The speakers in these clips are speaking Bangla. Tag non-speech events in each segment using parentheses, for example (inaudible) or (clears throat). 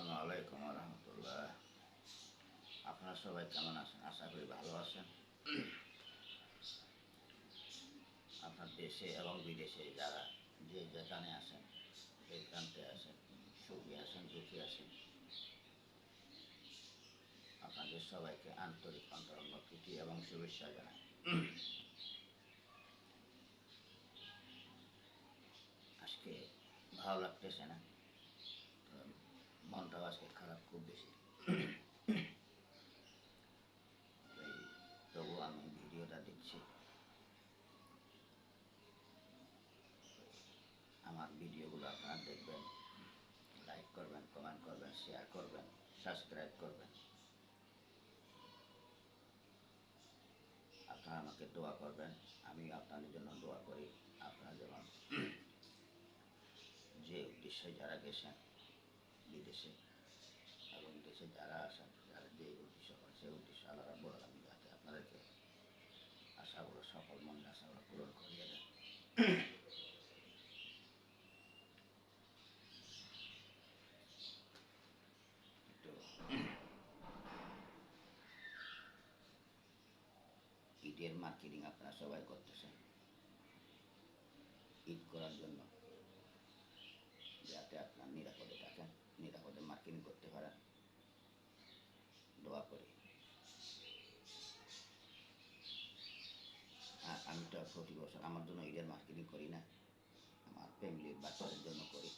আসসালামু আলাইকুম রহমতুল্লাহ আপনারা সবাই কেমন আছেন? আশা করি ভালো আছেন। আপনার দেশে এবং বিদেশে যারা যে যেখানে আছেন আছেন, সুখী আছেন, দুঃখী আছেন, আপনাদের সবাইকে আন্তরিক অন্তরঙ্গ প্রীতি এবং শুভেচ্ছা জানাই। আজকে ভালো লাগতেছে না। মনটাও আজকে খারাপ খুব বেশি। তবু আমি ভিডিওটা দিচ্ছি। আমার ভিডিওগুলো আপনারা দেখবেন লাইক করবেন কমেন্ট করবেন শেয়ার করবেন সাবস্ক্রাইব করবেন। আপনারা আমাকে দোয়া করবেন, আমি আপনাদের জন্য দোয়া করি। আপনারা যেমন যে উদ্দেশ্যে যারা গেছেন বিদেশে। এবং দেশে যারা আসেন যারা যে উদ্দেশ্য করেন সেই উদ্দেশ্য আল্লাহ রাব্বুল আলামিন যাতে আপনাদেরকে আশাগুলো, সফল মনে আশাগুলো পূরণ করিয়ে দেন। ঈদের মার্কেটিং আপনারা সবাই করতেছেন। ঈদ করার জন্য। যাতে আপনার নিরাপদে নিরাপদে মার্কেটিং করতে পারেন দোয়া করি। আর আমি তো প্রতি বছর আমার জন্য ঈদের মার্কেটিং করি না। আমার ফ্যামিলির বাচ্চাদের জন্য করি।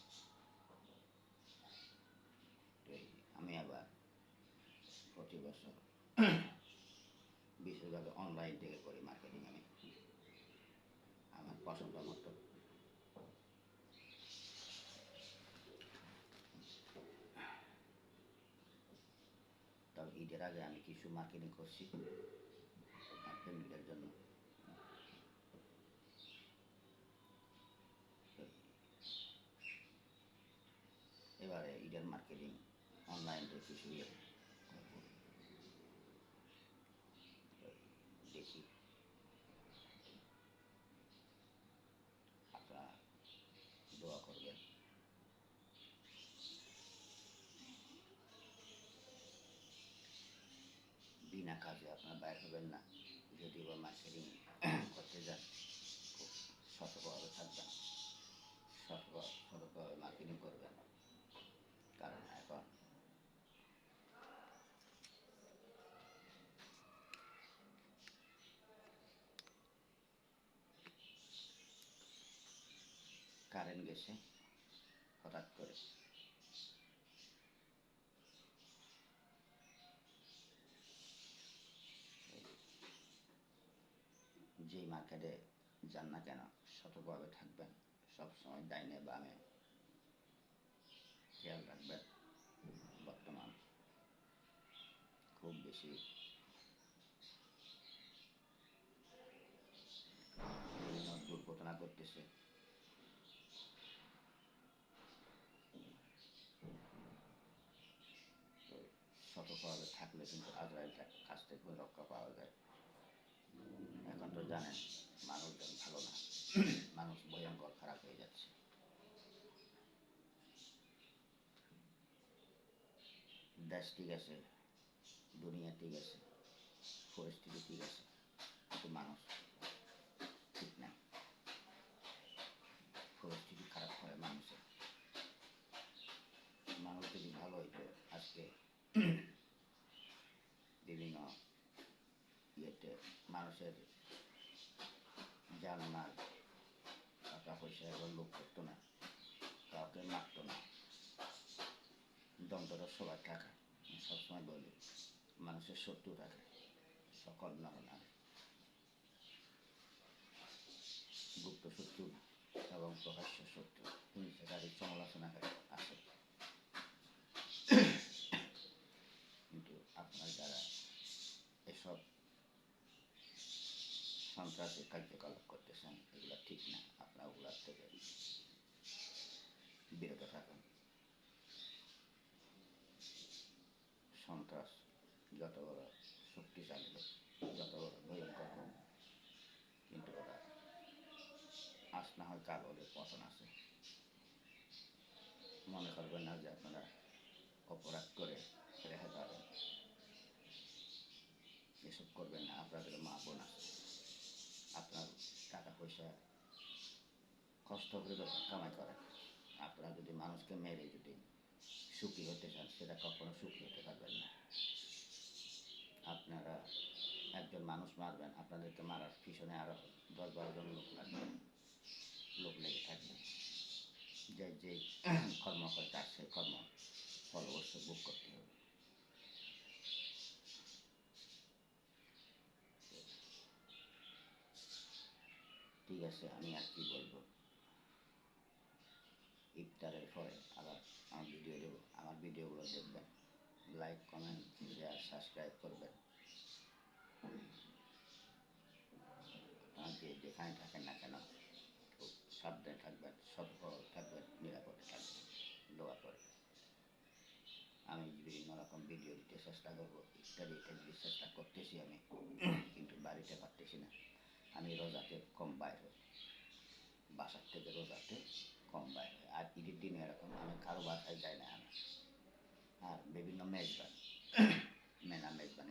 আমি আবার প্রতি বছর বিশেষভাবে অনলাইন থেকে করি মার্কেটিং আমি। আমার পছন্দ মতো। তবে ঈদের আগে আমি কিছু মার্কেটিং করছি আমার ফ্যামিলির জন্য। এবারে ঈদের মার্কেটিং অনলাইনে কিছু ইয়ে করব। দেখি আপনারা দোয়া করবেন বিনা কাজে আপনার বাইর হবেন না। যদি বা মার্কেটিং করতে যান সতর্কভাবে থাকবেন। সতর্ক সতর্কভাবে মার্কেটিং করবেন। কারণ এখন কারেন্ট গেছে, হঠাৎ করে। যান না কেন, সতর্কভাবে থাকবেন। সবসময় ডাইনে বামে খেয়াল রাখবেন বর্তমান। খুব বেশি দুর্ঘটনা করতেছে সতর্কভাবে থাকলে কিন্তু আজরাইল কাছ থেকে রক্ষা পাওয়া যায়। এখন তো জানেন মানুষজন ভালো না। (clears throat) মানুষ ভয়ঙ্কর খারাপ হয়ে যাচ্ছে। দেশ ঠিক আছে দুনিয়া ঠিক আছে পরিস্থিতি ঠিক আছে কিন্তু মানুষ ঠিক নাই পরিস্থিতি খারাপ হয় মানুষের। মানুষ যদি ভালো হইতো আজকে (clears throat) বিভিন্ন ইয়েতে মানুষের জানমাল টাকা পয়সা এবং লোক করতো না, কাউকে মারতো না। দন্তটা সবার টাকা সবসময় বলি, মানুষের শত্রু থাকে সকল নরনারী গুপ্ত শত্রু এবং প্রকাশ্য শত্রু হিংসাকারী সমালোচনাকারী আছে কিন্তু আপনার যারা এসব সন্ত্রাসী কার্যকলাপ করতেছেন এগুলো ঠিক না আপনার ওগুলার থেকে বিরত থাকুন সন্ত্রাস যত বড় শক্তিশালী যত বড় ভয়ঙ্কর হোক কিন্তু ওরা আজ না হয় কাল ওদের পতন আছে মনে করবেন না যে আপনারা অপরাধ করে রেখে যাবেন এসব করবেন না আপনাদের মা বোন আছে আপনার টাকা পয়সা কষ্ট করে কামাই করেন। আপনারা যদি মানুষকে মেরে যদি সুখী হতে চান, সেটা কখনো সুখী হতে পারবেন না। আপনারা একজন মানুষ মারবেন, আপনাদেরকে মারার পিছনে আরও দশ বারো জন লোক লাগবে। লোক লেগে থাকবে। যে যে কর্ম করে তার সেই কর্ম ফল অবশ্যই ভোগ করতে হবে। ঠিক আছে, আমি আর কি বলব। ইফতারের পরে আবার আমার ভিডিও দেবো। আমার ভিডিওগুলো দেখবেন। লাইক কমেন্ট শেয়ার সাবস্ক্রাইব করবেন। যে যেখানে থাকেন না কেন, খুব সাবধানে থাকবেন, সতর্ক থাকবেন, নিরাপদে থাকবেন। দোয়া করে আমি বিভিন্ন রকম ভিডিও দিতে চেষ্টা করব। ইত্যাদি ইত্যাদি চেষ্টা করতেছি আমি কিন্তু বাড়িতে পারতেছি না আমি রোজাতে কম বাইরে বাসার থেকে রোজাতে কম বাইরে আর ঈদের দিনে এরকম, আমি কারও বাসায় যাই না আর বিভিন্ন মেজবান মেলা মেজবানে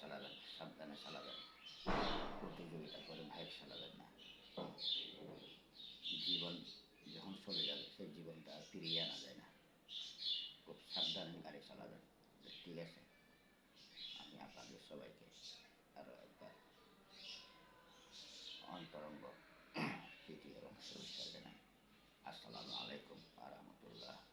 চালাবেন সাবধানে চালাবেন প্রতিযোগিতা করে বাইক চালাবেন না। জীবন যখন চলে যাবে সেই জীবনটা আর ফিরিয়ে আনা যায় না। খুব সাবধানে গাড়ি চালাবেন। ঠিক আছে? আমি আপনাদের সবাইকে আরও একবার অন্তরঙ্গ তৃতীয় এবং শুভেচ্ছা আসসালামু আলাইকুম আ রহমতুল্লাহ।